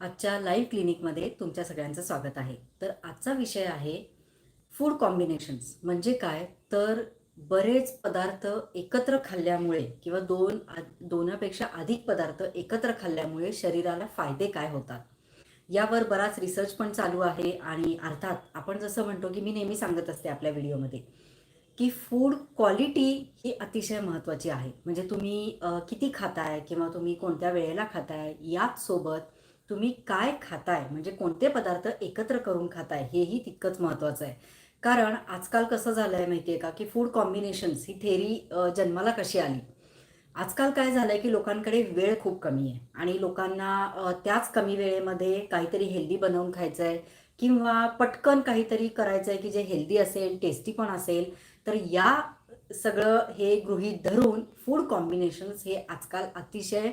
आजच्या लाईव्ह क्लिनिकमध्ये तुमच्या सगळ्यांचं स्वागत आहे. तर आजचा विषय आहे फूड कॉम्बिनेशन्स म्हणजे काय? तर बरेच पदार्थ एकत्र खाल्ल्यामुळे किंवा दोन आ- दोनापेक्षा अधिक पदार्थ एकत्र खाल्ल्यामुळे शरीराला फायदे काय होतात? यावर बराच रिसर्च पण चालू आहे आणि अर्थात आपण जसं म्हणतो की मी नेहमी सांगत असते आपल्या व्हिडिओमध्ये की फूड क्वालिटी ही अतिशय महत्त्वाची आहे. म्हणजे तुम्ही किती खाताय किंवा तुम्ही कोणत्या वेळेला खाताय याचसोबत तुम्ही काय खाताय? म्हणजे कोणते पदार्थ एकत्र करून खाताय? हेही तितकंच महत्त्वाचं आहे. कारण आजकाल कसं झालं आहे माहिती आहे का? की फूड कॉम्बिनेशन्स ही थेरी जन्माला कशी आली? आजकाल काय झालं आहे की लोकांकडे वेळ खूप कमी आहे. आणि लोकांना त्याच कमी वेळेमध्ये काहीतरी हेल्दी बनवून खायचं आहे किंवा पटकन काहीतरी करायचं आहे की जे हेल्दी असेल टेस्टी पण असेल तर या सगळं हे गृहीत धरून फूड कॉम्बिनेशन्स हे आजकाल अतिशय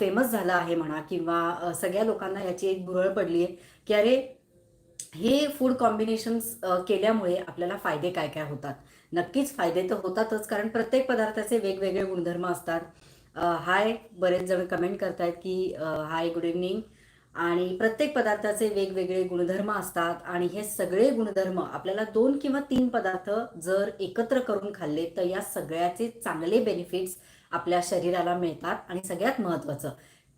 फेमस झालं आहे म्हणा किंवा सगळ्या लोकांना याची एक भुरळ पडली आहे की अरे हे फूड कॉम्बिनेशन्स केल्यामुळे आपल्याला फायदे काय काय होतात? नक्कीच फायदे तर होतातच कारण प्रत्येक पदार्थाचे वेगवेगळे गुणधर्म असतात. हाय बरेच जण कमेंट करतायत की हाय गुड इव्हनिंग आणि प्रत्येक पदार्थाचे वेगवेगळे गुणधर्म असतात आणि हे सगळे गुणधर्म आपल्याला दोन किंवा तीन पदार्थ जर एकत्र करून खाल्ले तर या सगळ्याचे चांगले बेनिफिट्स आपल्या शरीराला मिळतात आणि सगळ्यात महत्त्वाचं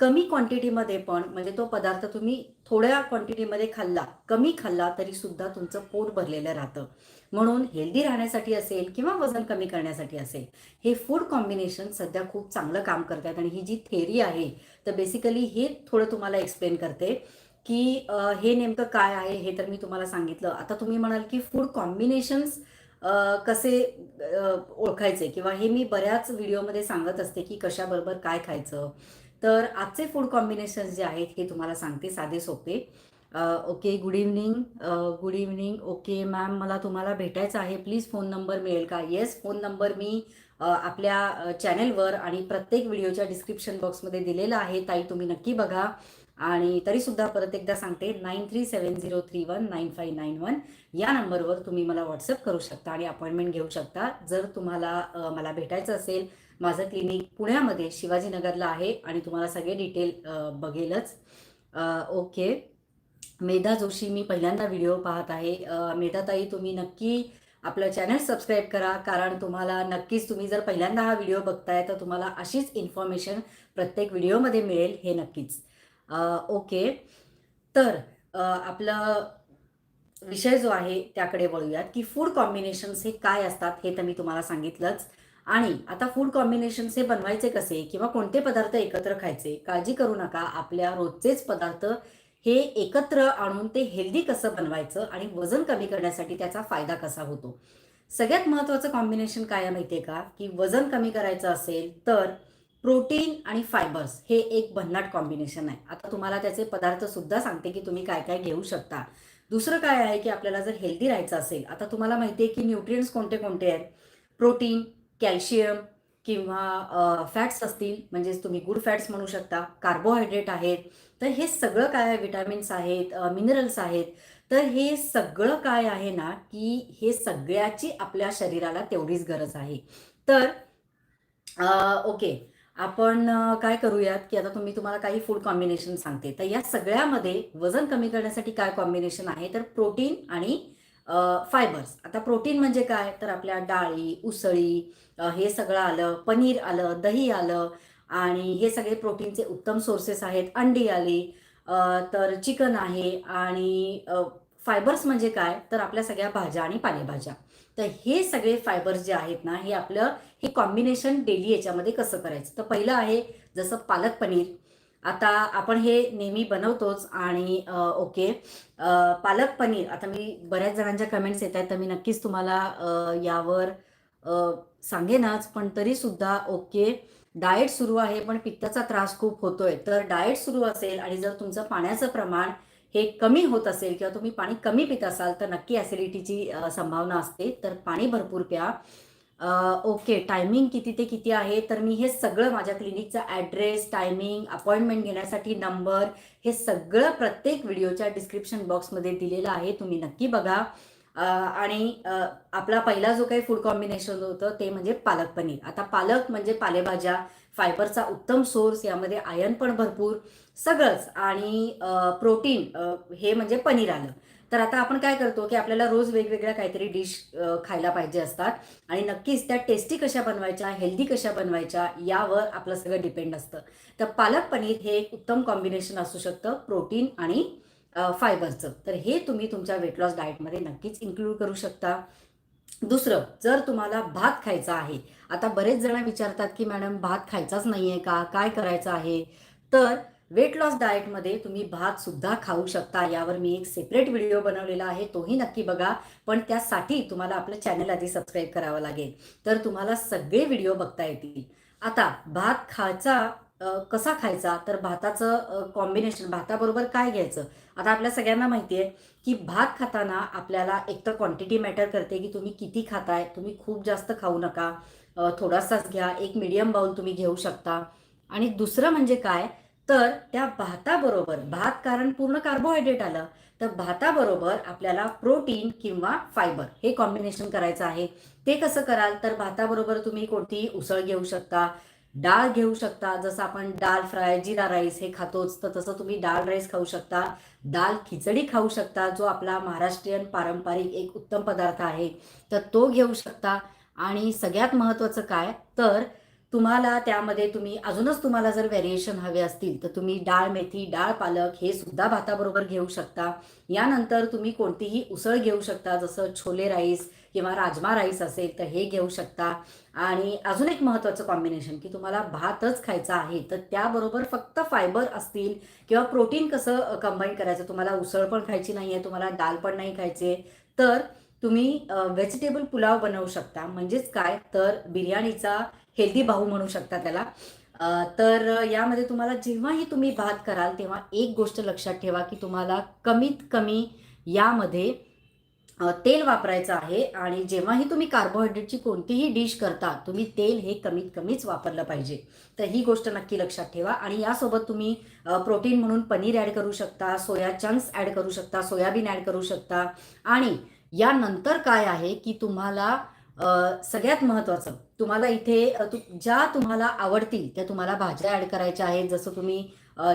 कमी क्वांटिटीमध्ये पण म्हणजे तो पदार्थ तुम्ही थोड्या क्वांटिटीमध्ये खाल्ला कमी खाल्ला तरी सुद्धा तुमचं पोट भरलेलं राहतं. म्हणून हेल्दी राहण्यासाठी असेल किंवा वजन कमी करण्यासाठी असेल हे फूड कॉम्बिनेशन सध्या खूप चांगलं काम करतात आणि ही जी थेरी आहे तर बेसिकली हे थोडं तुम्हाला एक्सप्लेन करते की हे नेमकं काय आहे हे तर मी तुम्हाला सांगितलं. आता तुम्ही म्हणाल की फूड कॉम्बिनेशन्स कसे ओळखायचे? किंवा हे मी बऱ्याच व्हिडिओमध्ये सांगत असते की कशाबरोबर काय खायचं? तर आजचे फूड कॉम्बिनेशन्स जे आहेत हे तुम्हाला सांगते साधे सोपे. Okay good evening good evening okay ma'am मला तुम्हाला भेटायचं आहे. प्लीज फोन नंबर मिळेल का? येस फोन नंबर मी आपल्या चॅनेलवर आणि प्रत्येक व्हिडिओच्या डिस्क्रिप्शन बॉक्समध्ये दिलेला आहे. ताई तुम्ही नक्की बघा. आणि तरीसुद्धा परत एकदा सांगते nine three seven zero three one nine five nine one या नंबरवर तुम्ही मला व्हॉट्सअप करू शकता आणि अपॉइंटमेंट घेऊ शकता. जर तुम्हाला मला भेटायचं असेल माझं क्लिनिक पुण्यामध्ये शिवाजीनगरला आहे आणि तुम्हाला सगळे डिटेल बघेलच. ओके. मेधा जोशी मी पहिल्यांदा व्हिडिओ पाहत आहे. मेधाताई तुम्ही नक्की आपलं चॅनल सबस्क्राईब करा कारण तुम्हाला नक्कीच तुम्ही जर पहिल्यांदा हा व्हिडिओ बघताय तर तुम्हाला अशीच इन्फॉर्मेशन प्रत्येक व्हिडिओमध्ये मिळेल हे नक्कीच. ओके. तर आपलं विषय जो आहे त्याकडे वळूयात की फूड कॉम्बिनेशन्स हे काय असतात हे तर मी तुम्हाला सांगितलंच. आणि आता फूड कॉम्बिनेशन्स हे बनवायचे कसे किंवा कोणते पदार्थ एकत्र खायचे काळजी करू नका. आपल्या रोजचेच पदार्थ हे एकत्र आणून ते हेल्दी कसं बनवायचं आणि वजन कमी करण्यासाठी त्याचा फायदा कसा होतो. सगळ्यात महत्त्वाचं कॉम्बिनेशन काय माहिती आहे का? की वजन कमी करायचं असेल तर प्रोटीन आणि फायबर्स हे एक भन्नाट कॉम्बिनेशन आहे. आता तुम्हाला त्याचे पदार्थ सुद्धा सांगते की तुम्ही काय काय घेऊ शकता. दुसरं काय आहे की आपल्याला जर हेल्दी राहायचं असेल आता तुम्हाला माहिती आहे की न्यूट्रियन्स कोणते कोणते आहेत? प्रोटीन कॅल्शियम किंवा फॅट्स असतील म्हणजेच तुम्ही गुड फॅट्स म्हणू शकता कार्बोहायड्रेट आहेत तर हे सगळं काय आहे? विटॅमिन्स आहेत मिनरल्स आहेत तर हे सगळं काय आहे ना की हे सगळ्याची आपल्या शरीराला तेवढीच गरज आहे. तर ओके आपण काय करूयात की आता तुम्ही तुम्हाला काही फूड कॉम्बिनेशन सांगते. तर या सगळ्यामध्ये वजन कमी करण्यासाठी काय कॉम्बिनेशन आहे? तर प्रोटीन आणि फायबर्स आता प्रोटीन म्हणजे काय? तर आपल्या डाळी उसळी हे सगळं आलं पनीर आलं दही आलं आणि हे सगळे प्रोटीनचे उत्तम सोर्सेस आहेत. अंडी आली तर चिकन आहे आणि फायबर्स म्हणजे काय? तर आपल्या सगळ्या भाज्या आणि पालेभाज्या. तर हे सगळे फायबर्स जे आहेत ना हे आपलं हे कॉम्बिनेशन डेली याच्यामध्ये कसं करायचं? तर पहिलं आहे जसं पालक पनीर. आता आपण हे नेहमी बनवतोच आणि ओके. पालक पनीर आता मी बऱ्याच जणांच्या कमेंट्स येत आहेत तर मी नक्कीच तुम्हाला यावर सांगेनच पण तरीसुद्धा ओके डाएट सुरू आहे पण पित्ताचा त्रास खूप होतोय. तर डाएट सुरू असेल आणि जर तुमचं पाण्याचं प्रमाण हे कमी होत असेल किंवा तुम्ही पाणी कमी पित असाल तर नक्की ॲसिडिटीची संभावना असते. तर पाणी भरपूर प्या. ओके टायमिंग किती ते किती आहे? तर मी हे सगळं माझ्या क्लिनिकचा ॲड्रेस टायमिंग अपॉइंटमेंट घेण्यासाठी नंबर हे सगळं प्रत्येक व्हिडिओच्या डिस्क्रिप्शन बॉक्समध्ये दिलेलं आहे. तुम्ही नक्की बघा. आणि आपला पहिला जो काही फूड कॉम्बिनेशन होतं ते म्हणजे पालक पनीर. आता पालक म्हणजे पालेभाज्या फायबरचा उत्तम सोर्स यामध्ये आयर्न पण भरपूर सगळंच. आणि प्रोटीन हे म्हणजे पनीर आलं. तर आता आपण काय करतो की आपल्याला रोज वेगवेगळ्या काहीतरी डिश खायला पाहिजे असतात. आणि नक्कीच त्या टेस्टी कशा बनवायच्या हेल्दी कशा बनवायच्या यावर आपलं सगळं डिपेंड असतं. तर पालक पनीर हे एक उत्तम कॉम्बिनेशन असू शकतं प्रोटीन आणि फायबरचं. तर हे तुम्ही तुमच्या वेट लॉस डाएटमध्ये नक्कीच इन्क्लूड करू शकता. दुसरं जर तुम्हाला भात खायचा आहे आता बरेच जण विचारतात की मॅडम भात खायचाच नाही आहे का? काय करायचं आहे? तर वेट लॉस डाएटमध्ये तुम्ही भात सुद्धा खाऊ शकता. यावर मी एक सेपरेट व्हिडिओ बनवलेला आहे. तोही नक्की बघा. पण त्यासाठी तुम्हाला आपलं चॅनल आधी सबस्क्राईब करावं लागेल. तर तुम्हाला सगळे व्हिडिओ बघता येतील. आता भात खायचा कसा खायचा? तर भाताचं कॉम्बिनेशन भाताबरोबर काय घ्यायचं? आता आपल्या सगळ्यांना माहिती आहे की भात खाताना आपल्याला एक तर क्वांटिटी मॅटर करते की तुम्ही किती खाताय तुम्ही खूप जास्त खाऊ नका थोडासाच घ्या एक मिडियम बाउल तुम्ही घेऊ शकता. आणि दुसरं म्हणजे काय? तर त्या भाताबरोबर भात कारण पूर्ण कार्बोहायड्रेट आलं तर भाताबरोबर आपल्याला प्रोटीन किंवा फायबर हे कॉम्बिनेशन करायचं आहे. ते कसं कराल? तर भाताबरोबर तुम्ही कोणतीही उसळ घेऊ शकता डाळ घेऊ शकता. जसं आपण डाळ फ्राय जिरा राईस हे खातोच तर तसं तुम्ही डाळ राईस खाऊ शकता. डाळ खिचडी खाऊ शकता जो आपला महाराष्ट्रीयन पारंपरिक एक उत्तम पदार्थ आहे तर तो घेऊ शकता. आणि सगळ्यात महत्त्वाचं काय? तर तुम्हाला त्यामध्ये तुम्ही अजूनच तुम्हाला जर व्हेरिएशन हवे असतील तर तुम्ही डाळ मेथी डाळ पालक हे सुद्धा भाताबरोबर घेऊ शकता. यानंतर तुम्ही कोणतीही उसळ घेऊ शकता जसं छोले राईस किंवा राजमा राईस असेल तर हे घेऊ शकता. आणि अजून एक महत्त्वाचं कॉम्बिनेशन की तुम्हाला भातच खायचा आहे तर त्याबरोबर फक्त फायबर असतील किंवा प्रोटीन कसं कंबाईन करायचं तुम्हाला उसळ पण खायची नाही आहे तुम्हाला दाल पण नाही खायचे तर तुम्ही व्हेजिटेबल पुलाव बनवू शकता. म्हणजेच काय? तर बिर्याणीचा हेल्दी भाऊ म्हणू शकता त्याला. तर यामध्ये तुम्हाला जेव्हाही तुम्ही भात कराल तेव्हा एक गोष्ट लक्षात ठेवा की तुम्हाला कमीत कमी यामध्ये तेल वापरायचं आहे आणि जेव्हाही तुम्ही कार्बोहायड्रेटची कोणतीही डिश करता तुम्ही तेल हे कमीत कमीच वापरलं पाहिजे. तर ही गोष्ट नक्की लक्षात ठेवा आणि यासोबत तुम्ही प्रोटीन म्हणून पनीर ॲड करू शकता सोया चंक्स ॲड करू शकता सोयाबीन ॲड करू शकता. आणि यानंतर काय आहे की तुम्हाला सगळ्यात महत्त्वाचं तुम्हाला इथे तु ज्या तुम्हाला आवडतील त्या तुम्हाला भाज्या ॲड करायच्या आहेत. जसं तुम्ही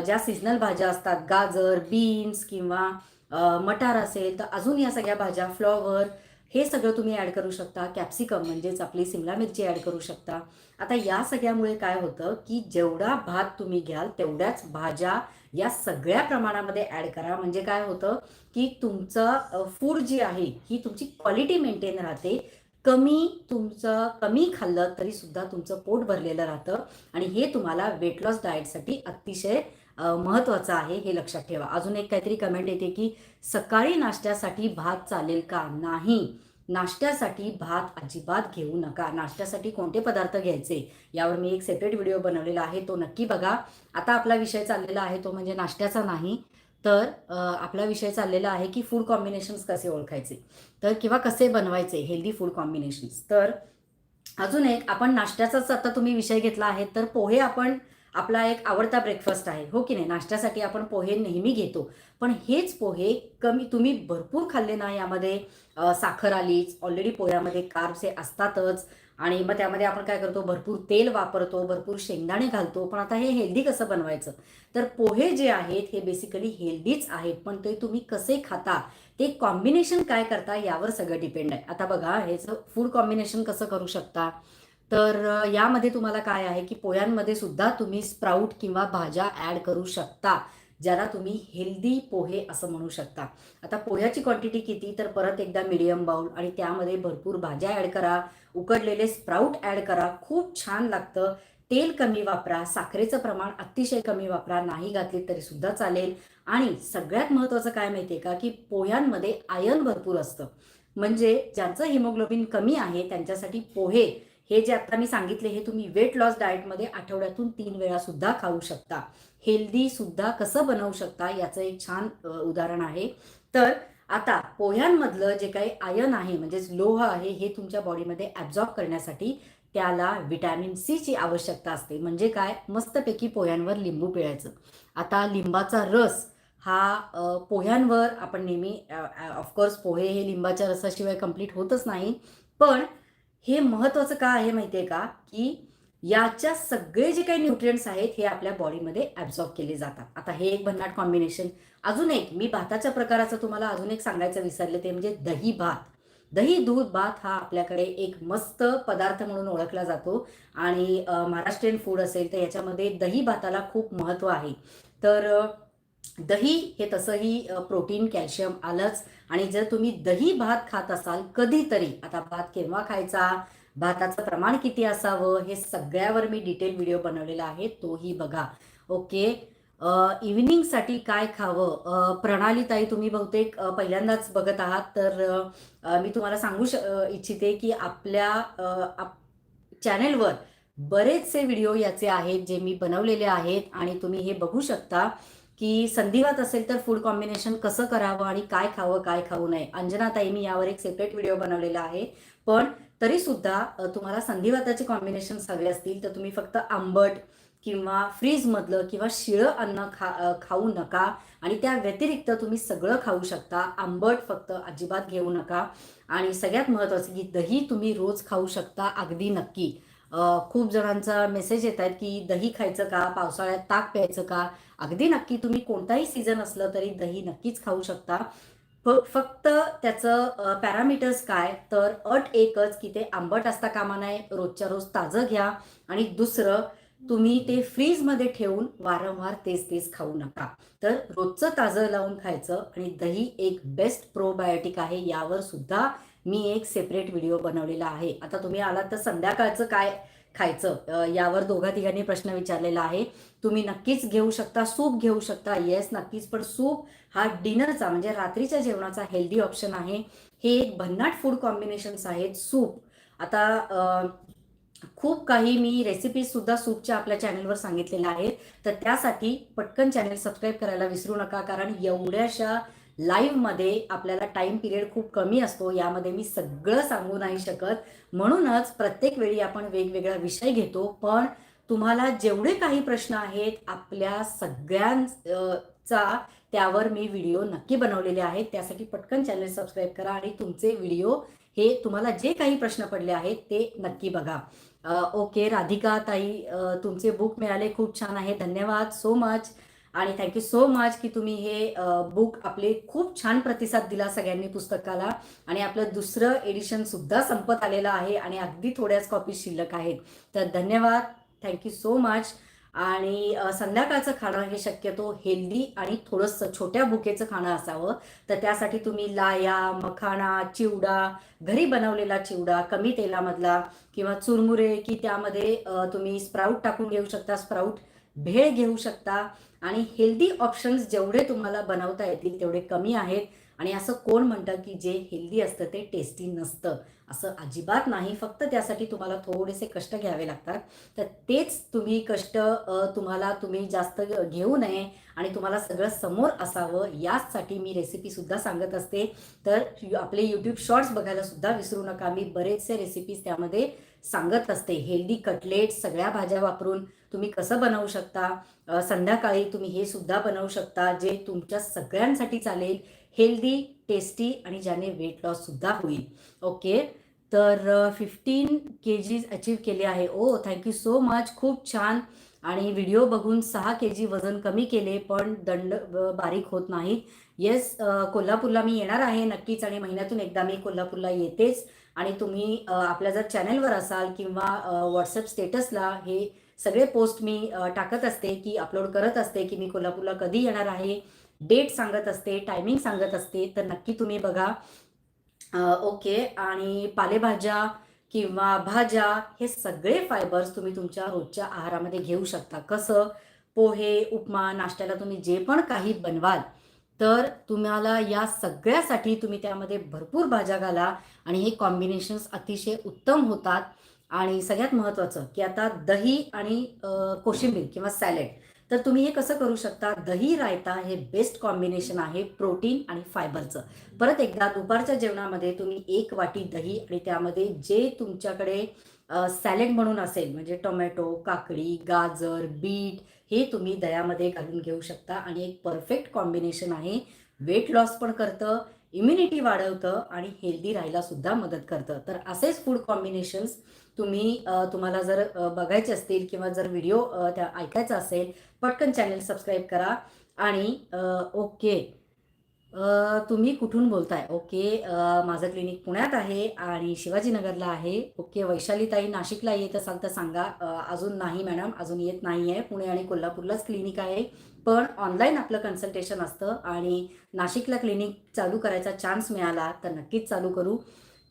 ज्या सिजनल भाज्या असतात गाजर बीन्स किंवा मटार असेल तर अजून या सगळ्या भाज्या फ्लॉवर हे सगळं तुम्ही ॲड करू शकता. कॅप्सिकम म्हणजेच आपली सिमला मिरची ॲड करू शकता. आता या सगळ्यामुळे काय होतं की जेवढा भात तुम्ही घ्याल तेवढ्याच भाज्या या सगळ्या प्रमाणामध्ये ॲड करा. म्हणजे काय होतं की तुमचं फूड जी आहे ही तुमची क्वालिटी मेंटेन राहते. कमी तुमचं कमी खाल्लं तरीसुद्धा तुमचं पोट भरलेलं राहतं. आणि हे तुम्हाला वेट लॉस डाएटसाठी अतिशय महत्त्वाचं आहे हे लक्षात ठेवा. अजून एक काहीतरी कमेंट येते की सकाळी नाश्त्यासाठी भात चालेल का? नाही. नाश्त्यासाठी भात अजिबात घेऊ नका. नाश्त्यासाठी कोणते पदार्थ घ्यायचे? यावर मी एक सेपरेट व्हिडिओ बनवलेला आहे. तो नक्की बघा. आता आपला विषय चाललेला आहे तो म्हणजे नाश्त्याचा नाही. तर आपला विषय चाललेला आहे की फूड कॉम्बिनेशन्स कसे ओळखायचे? तर किंवा कसे बनवायचे? हेल्दी फूड कॉम्बिनेशन्स तर अजून एक आपण नाश्त्याचाच आता तुम्ही विषय घेतला आहे तर पोहे आपण आपला एक आवडता ब्रेकफास्ट आहे. हो की नाही? नाश्त्यासाठी आपण पोहे नेहमी घेतो. पण हेच पोहे कमी तुम्ही भरपूर खाल्ले ना यामध्ये साखर आलीच ऑलरेडी पोह्यामध्ये कार्ब्स हे असतातच. आणि मग त्यामध्ये आपण काय करतो? भरपूर तेल वापरतो भरपूर शेंगदाणे घालतो. पण आता हे हेल्दी कसं बनवायचं? तर पोहे जे आहेत हे बेसिकली हेल्दीच आहेत. पण ते तुम्ही कसे खाता? ते कॉम्बिनेशन काय करता? यावर सगळं डिपेंड आहे. आता बघा हे फूड कॉम्बिनेशन कसं करू शकता? तर यामध्ये तुम्हाला काय आहे की पोह्यांमध्ये सुद्धा तुम्ही स्प्राऊट किंवा भाज्या ॲड करू शकता ज्याला तुम्ही हेल्दी पोहे असं म्हणू शकता. आता पोह्याची क्वांटिटी किती तर परत एकदा मिडियम बाउल आणि त्यामध्ये भरपूर भाज्या ॲड करा उकडलेले स्प्राऊट ॲड करा खूप छान लागतं. तेल कमी वापरा साखरेचं प्रमाण अतिशय कमी वापरा नाही घातले तरी सुद्धा चालेल. आणि सगळ्यात महत्त्वाचं काय माहिती आहे का की पोह्यांमध्ये आयर्न भरपूर असतं. म्हणजे ज्यांचं हिमोग्लोबिन कमी आहे त्यांच्यासाठी पोहे हे जे आता मी सांगितले हे तुम्ही वेट लॉस डाएटमध्ये आठवड्यातून तीन वेळा सुद्धा खाऊ शकता. हेल्दी सुद्धा कसं बनवू शकता याचं एक छान उदाहरण आहे. तर आता पोह्यांमधलं जे काही आयन आहे म्हणजेच लोह आहे हे तुमच्या बॉडीमध्ये ॲब्झॉर्ब करण्यासाठी त्याला विटॅमिन सीची आवश्यकता असते. म्हणजे काय? मस्तपैकी पोह्यांवर लिंबू पिळायचं. आता लिंबाचा रस हा पोह्यांवर आपण नेहमी ऑफकोर्स पोहे हे लिंबाच्या रसाशिवाय कंप्लीट होतच नाही. पण हे महत्त्वाचं का आहे माहिती आहे का? की याच्या सगळे जे काही न्यूट्रियंट्स आहेत हे आपल्या बॉडीमध्ये ॲब्झॉर्ब केले जातात. आता हे एक भन्नाट कॉम्बिनेशन अजून एक मी भाताच्या प्रकाराचं तुम्हाला अजून एक सांगायचं विसरले ते म्हणजे दही भात. दही दूध भात हा आपल्याकडे एक मस्त पदार्थ म्हणून ओळखला जातो. आणि महाराष्ट्रीयन फूड असेल तर याच्यामध्ये दही भाताला खूप महत्त्व आहे. तर दही हे तसंही प्रोटीन कॅल्शियम आलंच. आणि जर तुम्ही दही भात खात असाल कधीतरी आता भात केव्हा खायचा भाताचं प्रमाण किती असावं हे सगळ्यावर मी डिटेल व्हिडिओ बनवलेला आहे तोही बघा. ओके? इव्हिनिंगसाठी काय खावं? प्रणालीताई तुम्ही बहुतेक पहिल्यांदाच बघत आहात तर मी तुम्हाला सांगू श इच्छिते की आपल्या आप चॅनेलवर बरेचसे व्हिडिओ याचे आहेत जे मी बनवलेले आहेत आणि तुम्ही हे बघू शकता. की संधिवात असेल तर फूड कॉम्बिनेशन कसं करावं आणि काय खावं काय खाऊ नये. अंजनाताई मी यावर एक सेपरेट व्हिडिओ बनवलेला आहे. पण तरी सुद्धा तुम्हाला संधिवाताचे कॉम्बिनेशन सगळे असतील तर तुम्ही फक्त आंबट किंवा फ्रीजमधलं किंवा शिळं अन्न खा खाऊ नका. आणि त्या व्यतिरिक्त तुम्ही सगळं खाऊ शकता. आंबट फक्त अजिबात घेऊ नका. आणि सगळ्यात महत्त्वाचं की दही तुम्ही रोज खाऊ शकता अगदी नक्की. खूप जणांचा मेसेज येत आहेत की दही खायचं का? पावसाळ्यात ताक प्यायचं का? अगदी नक्की तुम्ही कोणताही सीझन असलं तरी दही नक्कीच खाऊ शकता. फ- फक्त त्याचं पॅरामीटर्स काय? तर अट एकच की ते आंबट असता कामा नये रोजच्या रोज ताजं घ्या. आणि दुसरं तुम्ही ते फ्रीजमध्ये ठेवून वारंवार तेच तेच खाऊ नका. तर रोजचं ताजं लावून खायचं आणि दही एक बेस्ट प्रोबायोटिक आहे यावर सुद्धा मी एक सेपरेट व्हिडिओ बनवलेला आहे. आता तुम्ही आलात तर संध्याकाळचं काय खायचं? यावर दोघा तिघांनी प्रश्न विचारलेला आहे. तुम्ही नक्कीच घेऊ शकता सूप घेऊ शकता. येस नक्कीच. पण सूप हा डिनरचा म्हणजे रात्रीच्या जेवणाचा हेल्दी ऑप्शन आहे. हे एक भन्नाट फूड कॉम्बिनेशन्स आहेत. सूप. आता खूप काही मी रेसिपीज सुद्धा सूपच्या आपल्या चॅनलवर सांगितलेल्या आहेत. तर त्यासाठी पटकन चॅनल सबस्क्राईब करायला विसरू नका. कारण एवढ्याशा लाईव्हमध्ये आपल्याला टाईम पिरियड खूप कमी असतो यामध्ये मी सगळं सांगू नाही शकत. म्हणूनच प्रत्येक वेळी आपण वेगवेगळा विषय घेतो पण तुम्हाला जेवढे काही प्रश्न आहेत आपल्या सगळ्यांचा त्यावर मी व्हिडिओ नक्की बनवलेले आहेत. त्यासाठी पटकन चॅनल सबस्क्राईब करा आणि तुमचे व्हिडिओ हे तुम्हाला जे काही प्रश्न पडले आहेत ते नक्की बघा. ओके राधिका ताई तुमचे बुक मिळाले खूप छान आहे. धन्यवाद सो मच आणि थँक्यू सो मच की तुम्ही हे बुक आपले खूप छान प्रतिसाद दिला सगळ्यांनी पुस्तकाला. आणि आपलं दुसरं एडिशन सुद्धा संपत आलेलं आहे आणि अगदी थोड्याच कॉपी शिल्लक आहेत. तर धन्यवाद. थँक्यू सो मच आणि संध्याकाळचं खाणं हे शक्यतो हेल्दी आणि थोडंसं छोट्या भुकेचं खाणं असावं. तर त्यासाठी तुम्ही लाया मखाणा चिवडा घरी बनवलेला चिवडा कमी तेलामधला किंवा चुरमुरे की त्यामध्ये तुम्ही स्प्राऊट टाकून घेऊ शकता स्प्राऊट भेळ घेऊ शकता. आणि हेल्दी ऑप्शन्स जेवढे तुम्हाला बनवता येतील तेवढे कमी आहेत. आणि असं कोण म्हणतं की जे हेल्दी असतं ते टेस्टी नसतं? असं अजिबात नाही. फक्त त्यासाठी तुम्हाला थोडेसे कष्ट घ्यावे लागतात. तर तेच तुम्ही कष्ट तुम्हाला तुम्ही जास्त घेऊ नये आणि तुम्हाला सगळं समोर असावं याचसाठी मी रेसिपीसुद्धा सांगत असते. तर आपले यूट्यूब शॉर्ट्स बघायला सुद्धा विसरू नका. मी बरेचसे रेसिपीज त्यामध्ये सांगत असते हेल्दी कटलेट सगळ्या भाज्या वापरून तुम्ही कसं बनवू शकता? संध्याकाळी तुम्ही हे सुद्धा बनवू शकता जे तुमच्या सगळ्यांसाठी चालेल हेल्दी टेस्टी आणि ज्याने वेट लॉस सुद्धा होईल. ओके? तर फिफ्टीन के जीज अचीव केले आहे. ओ थँक्यू सो मच खूप छान. आणि व्हिडिओ बघून सहा के जी वजन कमी केले पण दंड बारीक होत नाहीत. येस कोल्हापूरला मी येणार आहे नक्कीच आणि महिन्यातून एकदा मी कोल्हापूरला येतेच. आणि तुम्ही आपल्या जर चॅनलवर असाल किंवा व्हॉट्सअप स्टेटसला हे सगळे पोस्ट मी टाकत असते की अपलोड करत असते की मी कोल्हापूरला कधी येणार आहे डेट सांगत असते टायमिंग सांगत असते तर नक्की तुम्ही बघा. ओके. आणि पालेभाज्या किंवा भाज्या हे सगळे फायबर्स तुम्ही तुमच्या रोजच्या आहारामध्ये घेऊ शकता. कसं? पोहे उपमा नाश्त्याला तुम्ही जे पण काही बनवाल तर तुम्हाला या सगळ्यासाठी तुम्ही त्यामध्ये भरपूर भाज्या घाला आणि हे कॉम्बिनेशन्स अतिशय उत्तम होतात. आणि सगळ्यात महत्त्वाचं की आता दही आणि कोशिंबीर किंवा सॅलेड तर तुम्ही हे कसं करू शकता? दही रायता हे बेस्ट कॉम्बिनेशन आहे प्रोटीन आणि फायबरचं परत एकदा दुपारच्या जेवणामध्ये तुम्ही एक वाटी दही आणि त्यामध्ये जे तुमच्याकडे सॅलेड म्हणून असेल म्हणजे टोमॅटो काकडी गाजर बीट हे तुम्ही दह्यामध्ये घालून घेऊ शकता. आणि एक परफेक्ट कॉम्बिनेशन आहे. वेट लॉस पण करतं इम्युनिटी वाढवतं आणि हेल्दी राहायला सुद्धा मदत करतं. तर असेच फूड कॉम्बिनेशन्स तुम्ही तुम्हाला जर बघायचे असतील किंवा जर व्हिडिओ त्या ऐकायचा असेल पटकन चॅनल सबस्क्राईब करा. आणि ओके. तुम्ही कुठून बोलताय? ओके माझं क्लिनिक पुण्यात आहे आणि शिवाजीनगरला आहे. ओके वैशालीताई नाशिकला येत असाल तर सांगा. अजून नाही मॅडम अजून येत नाही आहे पुणे आणि कोल्हापूरलाच क्लिनिक आहे. पण ऑनलाईन आपलं कन्सल्टेशन असतं आणि नाशिकला क्लिनिक चालू करायचा चान्स मिळाला तर नक्कीच चालू करू.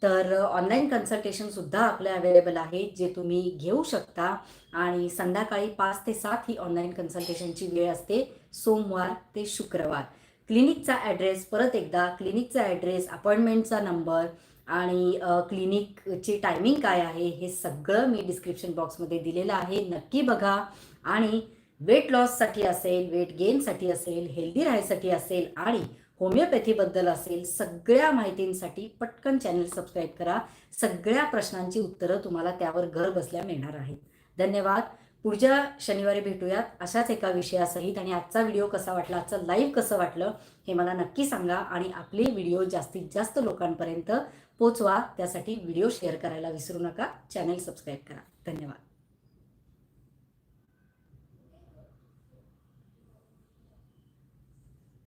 तर ऑनलाईन कन्सल्टेशनसुद्धा आपलं अवेलेबल आहे जे तुम्ही घेऊ शकता. आणि संध्याकाळी पाच ते सात ही ऑनलाईन कन्सल्टेशनची वेळ असते. सोमवार ते शुक्रवार. क्लिनिकचा ॲड्रेस परत एकदा क्लिनिकचा ॲड्रेस अपॉइंटमेंटचा नंबर आणि क्लिनिकची टायमिंग काय आहे हे सगळं मी डिस्क्रिप्शन बॉक्समध्ये दिलेलं आहे. नक्की बघा. आणि वेट लॉससाठी असेल वेट गेनसाठी असेल हेल्दी राहायसाठी असेल आणि होमिओपॅथीबद्दल असेल सगळ्या माहितींसाठी पटकन चॅनल सबस्क्राईब करा. सगळ्या प्रश्नांची उत्तरं तुम्हाला त्यावर घर बसल्या मिळणार आहेत. धन्यवाद. पुढच्या शनिवारी भेटूयात अशाच एका विषयासहित आणि आजचा व्हिडिओ कसा वाटला आजचं लाईव्ह कसं वाटलं हे मला नक्की सांगा आणि आपले व्हिडिओ जास्तीत जास्त लोकांपर्यंत पोचवा. त्यासाठी व्हिडिओ शेअर करायला विसरू नका. चॅनल सबस्क्राईब करा. धन्यवाद.